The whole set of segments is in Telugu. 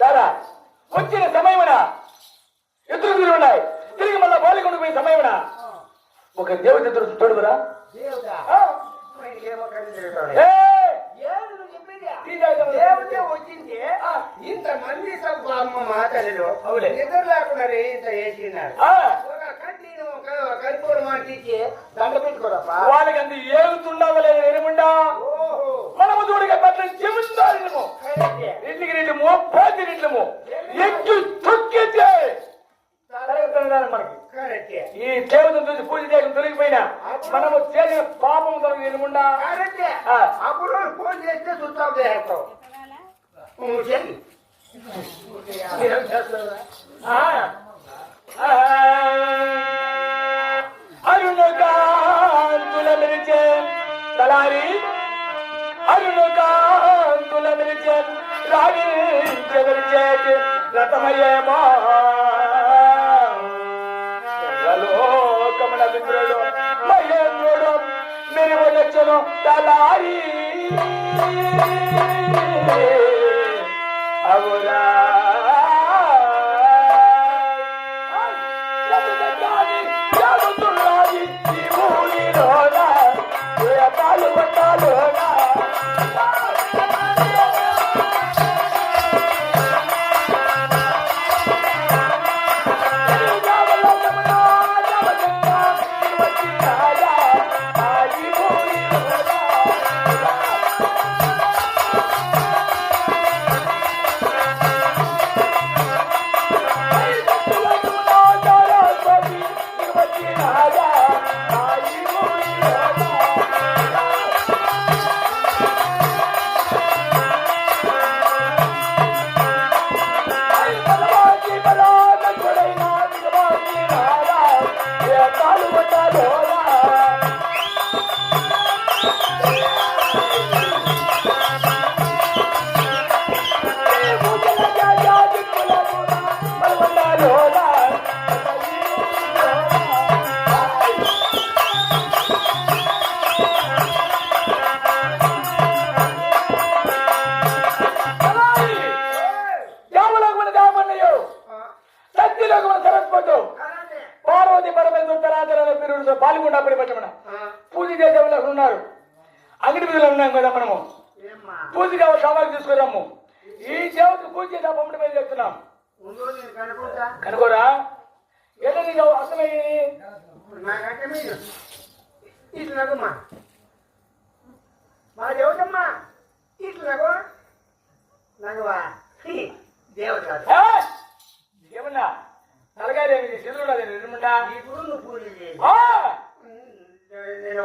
సారా వచ్చిన సమయమున ఎదురు తిరిగి ఉన్నాయి తిరిగి మళ్ళా బాలికొండ పోయే సమయమున ఒక దేవత ఎదురు తోడుగురా వచ్చింది. అమ్మ మాతలు అవులే. నిద్ర లేకుండా ఇంత వేసినారు ఒక కరిపూర మాటిచ్చి దండ పెట్టుకోరప్పా వాళ్ళకి అంత ఏగుతుండగా లేదు ఎరుముండా ఓహో. మనము పట్ల కరెక్టే. ఇంటికి నీళ్ళము పోతి నీళ్ళము ఎక్కి తొక్కితే మనకి. ఈ దేవతను చూసి పూజ చేయడం తొలగిపోయినా మనము చేసిన పాపం తొలగి ఎరుముండా కరెక్టే. ఆ. అప్పుడు ఫోన్ చేస్తే చూస్తావు చేస్తావు నువ్వు చెయ్యి ఏం చేస్తావురా? అరుణకాంతుల మెరిచే తలారి అరుణకాంతుల మెరిచే రాగించగలిచే వింద్రుడు మహేంద్రుడు మెరువనొచ్చను అంగడి బిడ్డలు ఉన్నాం కదా మనము? పూజ కావాలి సామాగ్రి తీసుకురాము. ఈ దేవత పూజ చేసే పంపిణీ మీద చెప్తున్నాం. నేను. కనుకోరా ఏదో నీకు అర్థమయ్యేది నాకంటే మీరు. ఇటు నగమ్మా మా దేవతమ్మా ఇటు నగవా. ఏ? ఏమన్నా? తలగారేమి చెదురున్నది నిర్మంటా ఇప్పుడు నువ్వు పూజ! నేను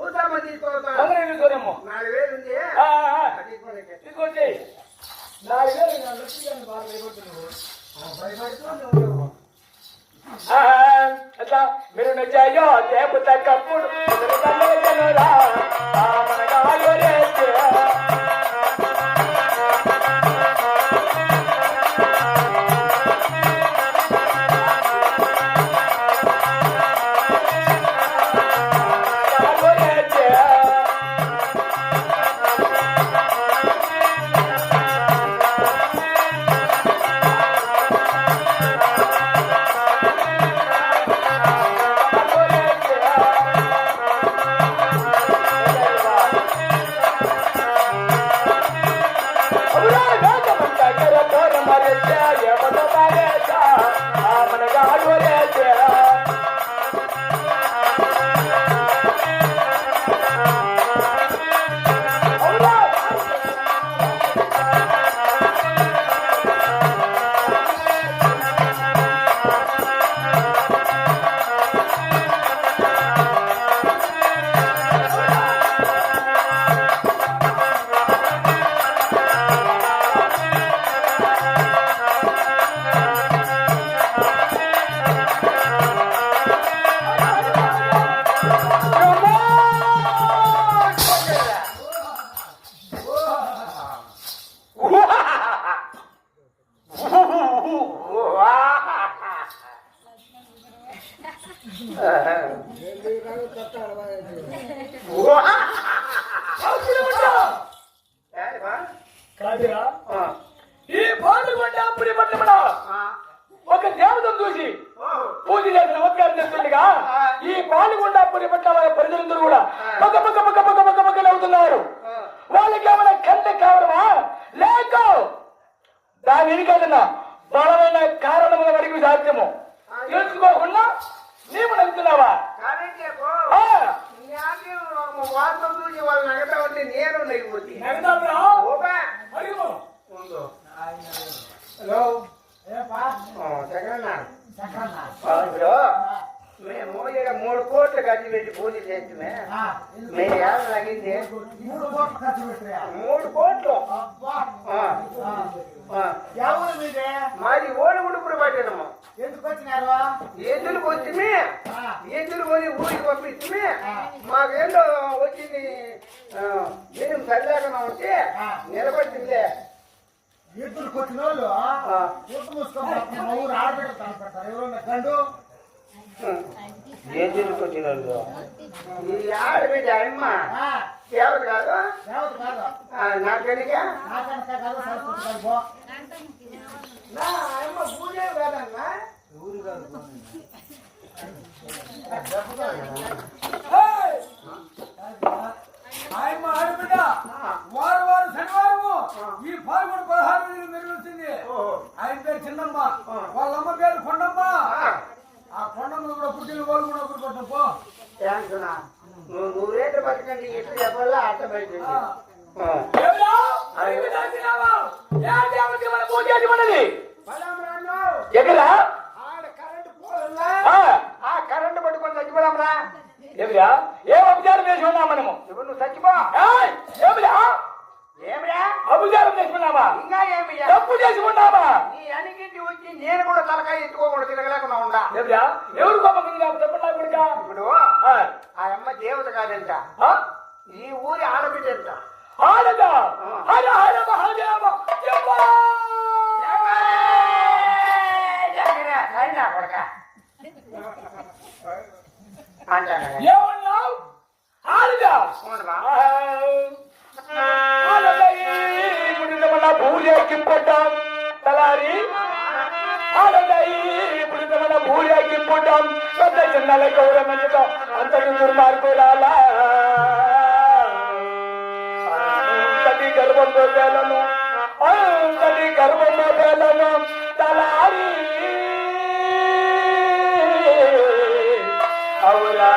పూజమ్మ తీసుకోతా తొందరగా తీసుకురాము నాలుగు వేలు ఉంది. తీసుకొచ్చి నాలుగు వేలు భయపడుతున్నావు. ఈ పాల్గొండ అప్పుడి పట్టమన ఆ, ఒక దేవతను చూసి పూజ చేసి నమస్కారం చేస్తుండగా ఈ పాల్గొండ అప్పుడి పట్ల వాళ్ళ ప్రజలందరూ కూడా పక్క పక్క పక్క పక్క పక్క పక్క నవ్వుతున్నారు. ఆ, వాళ్ళకి ఏమైనా కంటే కావడమా? లేక. దాని వెనుకదన్నా బలమైన కారణముల వరకు సాధ్యము. తెలుసుకోకుండా నీవు నవ్వుతున్నావా కరెంటే పో. ఆ, నీ ఆజ్ఞ వార్తలు చూసి వాళ్ళు నగతావంటే నేను నగిపోతే నవ్వుతావురా? ఓపా అడిగు. ఉందో హలో ఆ, చక్రన్న ఆ, ఇప్పుడు మేము ఇక్కడ మూడు కోట్లు ఖర్చు పెట్టి పూజ చేస్తే మీరు ఏమైనా తగ్గింది మూడు కోట్లు. ఎవరు మీదే? మాది ఓడి ఉడుపుడు పట్టినము ఎందుకు వచ్చినారు? ఎందుకు వచ్చింది ఎందుకు పోయి ఊరికి పంపించింది మాకేందో వచ్చింది నేను సరిలేకుండా ఉంటే నిలబట్టిందే ఎద్దులకు వచ్చిన వాళ్ళు ఊరు కనపెడతారు. ఎవరన్నా కండు ఎందుకు వచ్చిన ఈ ఆడబిడ్డ అమ్మ. ఆ, ఎవరు కాదు? కాదు? నాకెనిక కాదు? కాదు అమ్మ పూజే కాదమ్మా. ఏయ్! ఆయమ్మ ఆడబిడ్డ వారు వారు శనివారము ఈ పాల్గొన పదహారు నిర్వహించింది ఆయన పేరు చిన్నమ్మ. వాళ్ళ అమ్మ పేరు కొండమ్మ. కొండమ్మ కూడా పుట్టిన వాళ్ళు కూడా ఒకరు కొట్టం పో. థ్యాంక్స్ నా నువ్వు నూరేళ్ళు బతకండి ఇట్లా చెప్పాలా అర్థమైంది దేవుడా, అడిగి దాచినావా? ఏ దేవతకి మన పూజ చేసి ఉన్నది? ఎక్కడ? ఆడ కరెంటు పోవాలా ఆ, ఆ కరెంటు పట్టుకొని చచ్చిపోదాంరా. దేవుడా ఏ అభిచారం చేసి ఉన్నాం మనము? ఇప్పుడు నువ్వు చచ్చిపో. ఏమిరా? భూరేకింపటం తలారి ఆడదాయి పుడితమన్న పెద్ద చిన్నల గౌరవంతో అంతటి దుర్మార్గురాలా అంతటి గర్భంలో వేలను అంతటి గర్భంలో వేలను తలారి అవురా.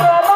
Bye.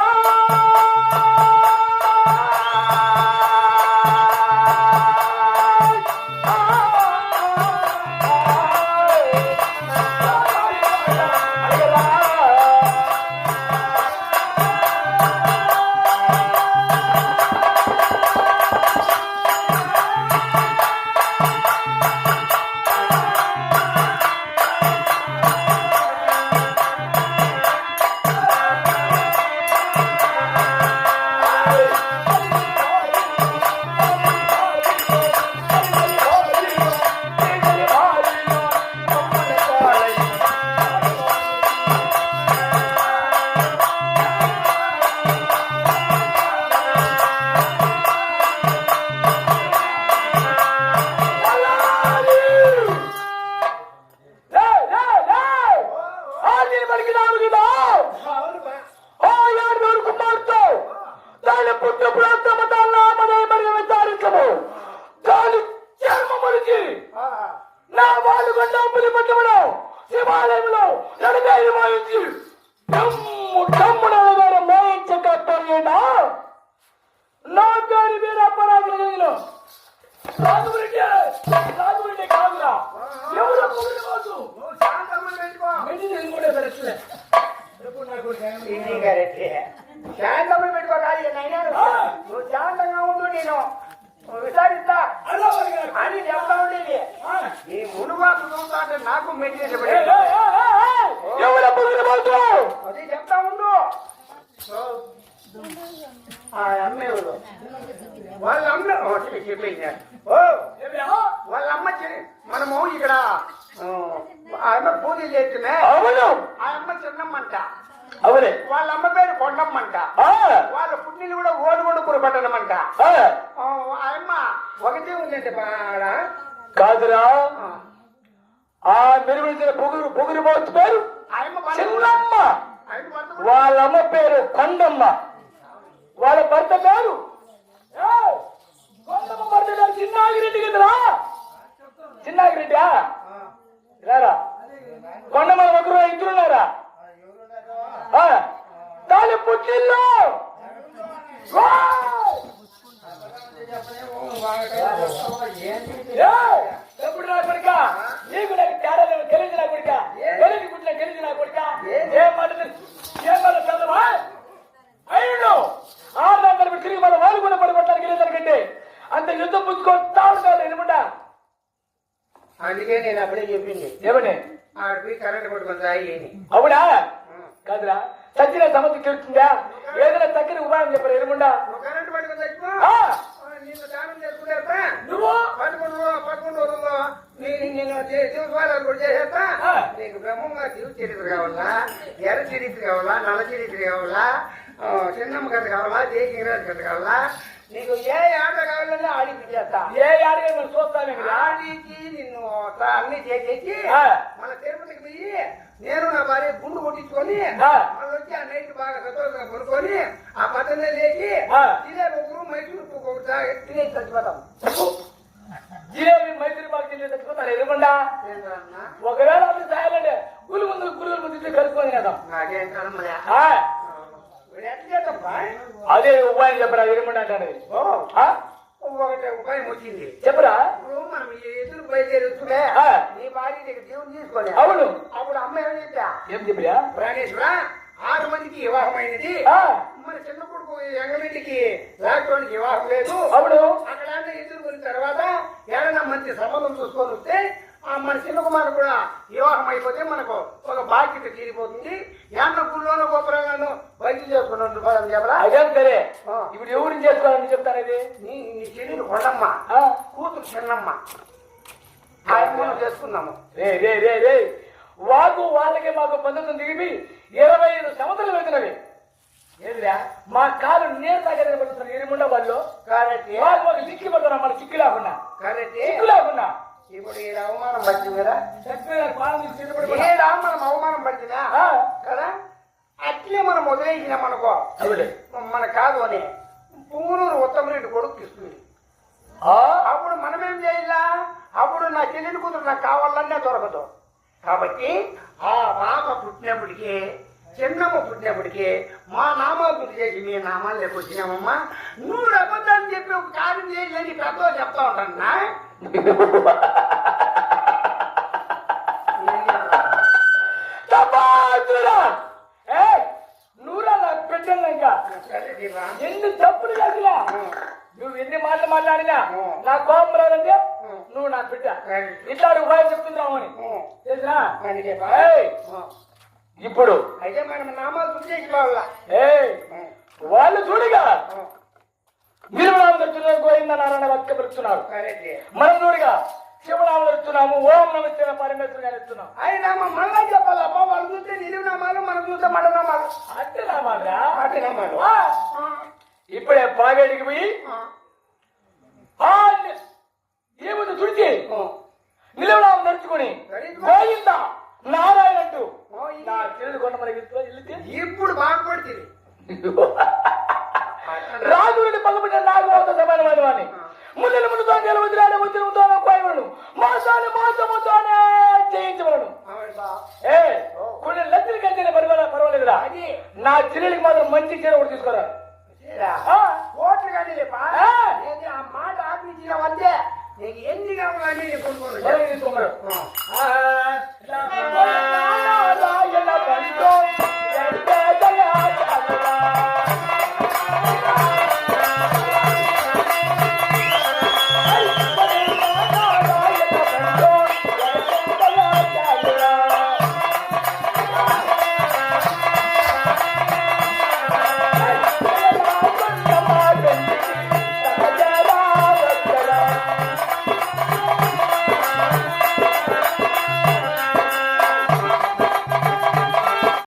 감사합니다. అంటే నాకు ఎవరు పొగిడవద్దు. అది చెప్తా ఉండు. ఆ అమ్మేవారు వాళ్ళ అమ్మ చెప్పింది ఓ? వాళ్ళ అమ్మ మనము ఇక్కడ అమ్మ పూజలు చేస్తున్నా అవును. ఆ అమ్మ చిన్నమ్మంట. అవునే. వాళ్ళ అమ్మ పేరు కొండమ్మంట ఆ, వాళ్ళ పుట్టినలు కూడా ఓడిగొండ పట్టణమంట ఆ, ఆ ఆ అమ్మ ఒకటే ఉందంటే బాడ కాదురా ఆ మెరుగుడిన పొగురు పొగురు కూడా- చిన్నమ్మ. ఆ అమ్మ భర్త కూడా- వాళ్ళ అమ్మ పేరు కొండమ్మ. వాళ్ళ భర్త పేరు? ఏయ్, కొండమ్మ భర్త పేరు చిన్నాగిరెడ్డి కదరా? చిన్నాగిరెడ్డి రారా? కొండమ్మ ఒకరు ఇద్దరున్నారా? ఆ, తాలి పుట్టిల్లు ఎప్పుడు నా కొడుక నీకు నాకు తేడా లేదు తెలియదు నా కొడుక తెలియదు పుట్టిన తెలియదు నా కొడుక ఏం మాట ఏం మాట చదవా అయ్యుడు ఆరు తిరిగి మన వాళ్ళు కూడా పడిపోతారు గెలిదానికంటే అంత యుద్ధం పుచ్చుకొని తాడుతాడు ఎనుకుంటా అందుకే నేను అప్పుడే చెప్పింది ఏమని ఆడికి కరెంట్ పట్టుకొని తాగి అని. అవునా కాదురా చచ్చిన సమస్య తీరుతుందా ఏదైనా చక్కని ఉపాయం చెప్పరు ఎనుకుంటా నువ్వు కరెంట్ పట్టుకొని చచ్చిపో ఆ, ఆ, నిన్ను దానం చేసుకుంటా నువ్వు పదకొండు రో- పదకొండు రోజుల్లో నేను నేను శివస్వారాలు కూడా చేసేస్తా ఆ. నీకు బ్రహ్మంగా శివ చరిత్ర కావాలా ఎర్ర చరిత్ర కావాలా? నల్ల చరిత్ర కావాలా? చిన్నమ్మ కథ కావాలా? జయకింగరాజు కథ కావాలా? నీకు ఏ ఆట కావాలన్నా ఆడికి చేస్తా ఏ ఆడిగా మనం చూస్తామే కదా ఆడికి నిన్ను అన్ని చేసేసి. మన తిరుపతికి పోయి నేను నా భార్య గుండు కొట్టించుకొని ఆ. మళ్ళీ వచ్చి ఆ నైట్ బాగా సంతోషంగా కొనుక్కొని ఆ పక్కనే లేచి. ఇదే ఒకరు మైసూరు తినేసి చచ్చిపోతాం. పాకు తింటే చచ్చిపోతారు ఎనుకుంటా ఏంటన్నా? ఒకవేళ అది సాయాలంటే గులు ముందు గురువుల ముందు కలుసుకొని కదా? అదే ఉపాయం చెప్పరా ఓ, ఆ, ఒకటి ఉపాయం వచ్చింది. చెప్పరా? ఇప్పుడు మనం ఎదురు బయలుదేరుతుండే ఆ. నీ భార్య దగ్గర దేవుని అవును. అప్పుడు అమ్మ ఏమని చెప్పా? ఏం చెప్పరా? ప్రాణేశ్వర ఆరు మందికి వివాహమైనది. మన చిన్న కొడుకు ఎంగమిటికి లాక్డౌన్ వివాహం లేదు. అవును అక్కడ ఎదుర్కొన్న తర్వాత ఏదైనా మంచి సంబంధం చూసుకొని వస్తే ఆ మన చిన్న కుమారు కూడా వివాహం అయిపోతే మనకు ఒక బాధ్యత తీరిపోతుంది. యాన్న గుళ్ళోనో గోపురంగానో బయట చేసుకున్నాను చెప్పరా? అదేం సరే. ఇప్పుడు ఎవరిని చేసుకోవాలని చెప్తాను ఇది నీ నీ చెల్లెలు కొండమ్మ. కూతురు చిన్నమ్మ. అమ్మను చేసుకున్నాము రే రే రే రే. వాకు వాళ్ళకి మాకు పద్ధతులు దిగిపి ఇరవై ఐదు సంవత్సరాలు ఏదిరా మా కాలు నీరు తాగేదని పడుతున్నారు ఎరుముండ వాళ్ళు? వాళ్ళు మాకు చిక్కి పడుతున్నారు మన చిక్కు లేకుండా. చిక్కు లేకుండా. ఇప్పుడు ఈ అవమానం పట్టింది కదా? మనం అవమానం పట్టినా కదా? అట్లే మనం వదిలేసిన మనకో అవునులే. మన కాదు అని. పుంగునూరు ఉత్తమరెడ్డి కొడుకు ఆ, అప్పుడు మనమేం చేయాలా? అప్పుడు నా చెల్లెలి కూతురు నాకు కావాలనే దొరకదు. కాబట్టి ఆ పాప పుట్టినప్పటికీ చిన్నమ్మ పుట్టినప్పటికీ మా నామాలు గుర్తు చేసి మీ నామాలు లేక వచ్చినామమ్మా నువ్వు అబద్ధాన్ని చెప్పి ఒక కార్యం చేయాలని పెద్ద చెప్తా ఉంటాను నా? తపాసురా! ఏయ్, నువ్వురా నా బిడ్డలు ఇంకా. సరే దీపా. ఎన్ని తప్పులు చేసినా నువ్వు ఎన్ని మాటలు మాట్లాడినా నా కోపం రాదంటే నువ్వు నా బిడ్డ. ఇట్లాంటి ఉపాయం చెప్తున్నావు అని. ఏయ్, ఇప్పుడు మనం నామాలు గుర్తు వాళ్ళ చూడగా. నిర్మలామ దర్శనం గోవింద నారాయణ వాక్య పలుకుతున్నారు కరెక్ట్ మనం చూడగా శివనామ దర్శనాము ఓం నమస్తే పరమేశ్వరు గారు ఇస్తున్నాం ఆయన నామం మళ్ళా చెప్పాలమ్మా వాళ్ళు చూస్తే నిలువు నామాలు మనం చూస్తే మన నామాలు. అంటే నామాలా అటు నామాలు. ఇప్పుడే పాగేడికి పోయి ఏముంది తుడిచి నిలవనామ నడుచుకుని గోవింద నారాయణ అంటూ నా చెల్లి కొండ మనకి ఇప్పుడు బాగుపడుతుంది రాజుని పలుపుట నాకు అవుత సమానమైన వాడిని ముందల ముందుతో నిలవదిరాని ఉద్యమంతో కోయవలను మోసాలు మోసముతోనే జయించవలను ఏ కొన్ని లజ్జలు కంటే పర్వాలేదు పర్వాలేదురా. నా చెల్లెలికి మాత్రం మంచి చీర కూడా తీసుకురా. కోట్లు కానీ ఆ మాట ఆపించిన వందే నీకు ఎన్ని కావాలి